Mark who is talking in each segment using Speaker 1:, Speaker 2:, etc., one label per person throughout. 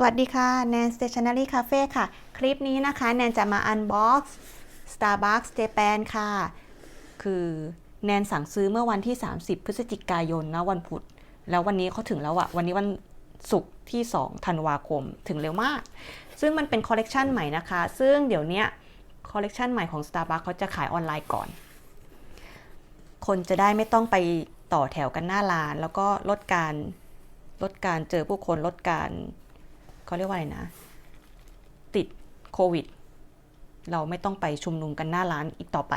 Speaker 1: สวัสดีค่ะแนน Stationery Cafe ค่ะ คลิปนี้นะคะ แนนจะมา unbox Starbucks Japan ค่ะ คือแนนสั่งซื้อเมื่อวันที่ 30 พฤศจิกายนนะวันพุธ แล้ววันนี้เขาถึงแล้วอะวันนี้วันศุกร์ที่ 2 ธันวาคมถึงเร็วมาก ซึ่งมันเป็นคอลเลกชันใหม่นะคะ ซึ่งเดี๋ยวนี้คอลเลกชันใหม่ของ Starbucks เขาจะขายออนไลน์ก่อน คนจะได้ไม่ต้องไปต่อแถวกันหน้าร้าน แล้วก็ลดการลดการเจอผู้คนลดการ เขาเรียกว่าอะไรนะ ติดโควิด เราไม่ต้องไปชุมนุมกันหน้าร้านอีกต่อไป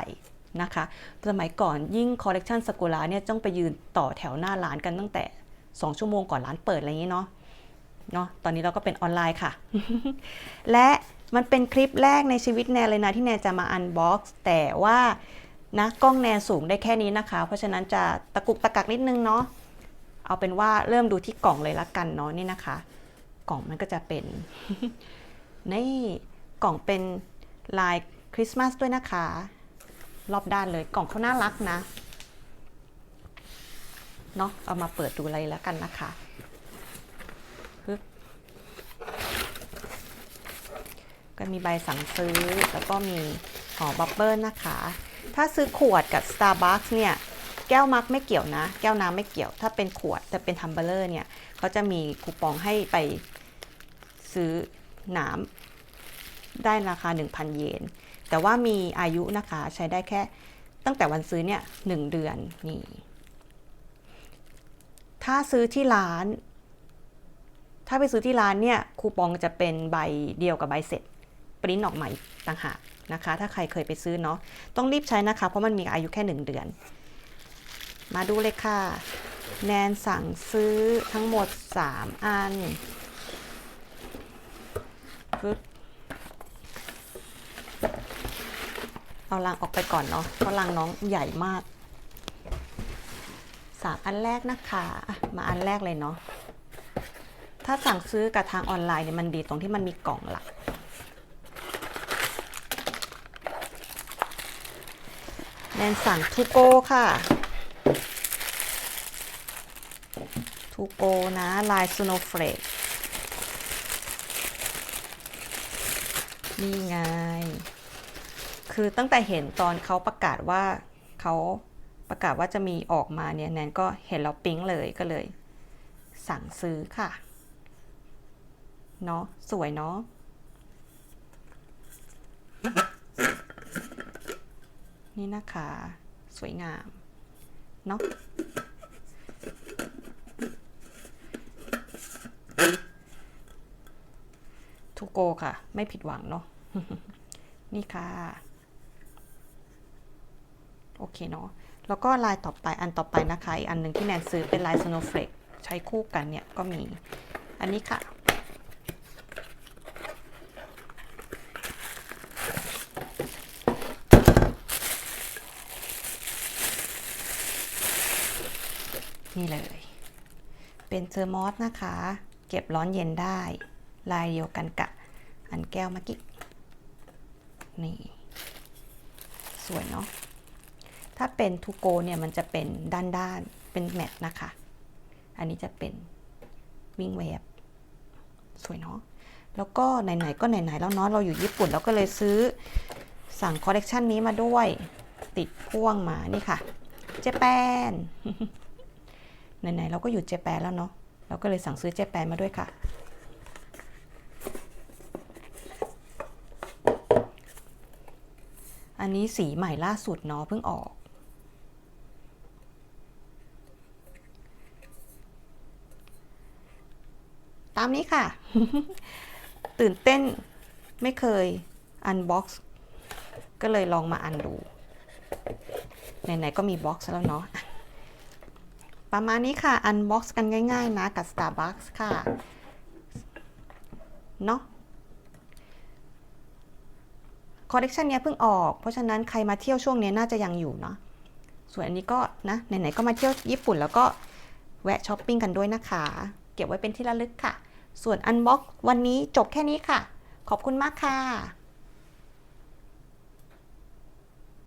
Speaker 1: นะคะสมัยก่อนยิ่งคอลเลกชันสกุลาเนี่ยต้องไปยืนต่อแถวหน้าร้านกันตั้งแต่ 2 ชั่วโมงก่อนร้านเปิดอะไรอย่างนี้เนาะเนาะตอนนี้เราก็เป็นออนไลน์ค่ะ และมันเป็นคลิปแรกในชีวิตแนนเลยนะที่แนนจะมาอันบ็อกซ์แต่ว่านะกล้องแนนสูงได้แค่นี้นะคะ เพราะฉะนั้นจะตะกุกตะกักนิดนึงเนาะเอาเป็นว่าเริ่มดูที่กล่องเลยละกันเนาะนี่นะคะ กล่องมันก็จะเป็นนี่กล่องเป็นลายคริสต์มาสด้วยนะคะ รอบด้านเลยกล่องเขาน่ารักนะเนาะเอามาเปิดดูเลยแล้วกันนะคะก็มีใบสั่งซื้อแล้วก็มีห่อบับเบิลนะคะ ถ้าซื้อขวดกับ Starbucks เนี่ย แก้วมักไม่เกี่ยวนะ แก้วน้ำไม่เกี่ยว ถ้าเป็นขวดแต่เป็นทัมเบลเลอร์เนี่ยเขาจะมีคูปองให้ไปซื้อน้ำได้ราคา 1,000 เยน แต่ว่ามีอายุนะคะใช้ได้แค่ตั้งแต่วันซื้อเนี่ยหนึ่งเดือนนี่ ถ้าซื้อที่ร้าน ถ้าไปซื้อที่ร้านเนี่ยคูปองจะเป็นใบเดียวกับใบเสร็จปริ้นออกมาอีกต่างหากนะคะ ถ้าใครเคยไปซื้อเนาะต้องรีบใช้นะคะ เพราะมันมีอายุแค่ 1 เดือน มาดูเลยค่ะ แนนสั่งซื้อทั้งหมด 3 อันปึ๊บเอาลังออกไปก่อนเนาะเพราะลังน้องใหญ่มากสามอันแรกนะคะมาอันแรกเลยเนาะถ้าสั่งซื้อกับทางออนไลน์เนี่ยมันดีตรงที่มันมีกล่องหลักแนนสั่งทูโก้ค่ะ ทูโกนะลายสโนเฟรกนี่ไง คือตั้งแต่เห็นตอนเขาประกาศว่าเขาประกาศว่าจะมีออกมาเนี่ยแนนก็เห็นแล้วปิ๊งเลยก็เลย สั่งซื้อค่ะ เนาะสวยเนาะนี่นะคะ สวยงาม เนาะทูโกค่ะ ไม่ผิดหวังเนาะนี่ค่ะ โอเคเนาะแล้วก็ลายต่อไปอันต่อไปนะคะ อีกอันหนึ่งที่แนนซื้อเป็นลาย Snowflake ใช้คู่กันเนี่ย ก็มีอันนี้ค่ะ นี่เลย เป็นเซอร์มอสนะคะ เก็บร้อนเย็นได้ ลายเดียวกันกับอันแก้วเมื่อกี้ นี่ สวยเนาะ ถ้าเป็นทูโกเนี่ยมันจะเป็นด้านๆเป็นแมทนะคะ อันนี้จะเป็นวิ่งเวฟสวยเนาะ แล้วก็ไหนๆก็ไหนๆแล้วเนาะ เราอยู่ญี่ปุ่นเราก็เลยซื้อสั่งคอลเลกชันนี้มาด้วย ติดพ่วงมา นี่ค่ะ เจแปน ไหนๆเราก็อยู่เจแปนแล้วเนาะเราก็เลยสั่งซื้อเจแปนมาด้วยค่ะ อันนี้สีใหม่ล่าสุดเนาะเพิ่งออก ตามนี้ค่ะ ตื่นเต้นไม่เคยอันบ็อกซ์ก็เลยลองมาอันดูไหนๆก็มีบ็อกซ์แล้วเนาะ ประมาณนี้ค่ะ อันบ็อกซ์กันง่าย ๆ นะกับ Starbucks ค่ะ เนาะคอลเลกชันนี้เพิ่งออก เพราะฉะนั้นใครมาเที่ยวช่วงนี้น่าจะยังอยู่เนาะ ส่วนอันนี้ก็นะไหนๆก็มาเที่ยวญี่ปุ่นแล้วก็แวะช้อปปิ้งกันด้วยนะคะ เก็บไว้เป็นที่ระลึกค่ะ ส่วนอันบ็อกวันนี้จบแค่นี้ค่ะ ขอบคุณมากค่ะ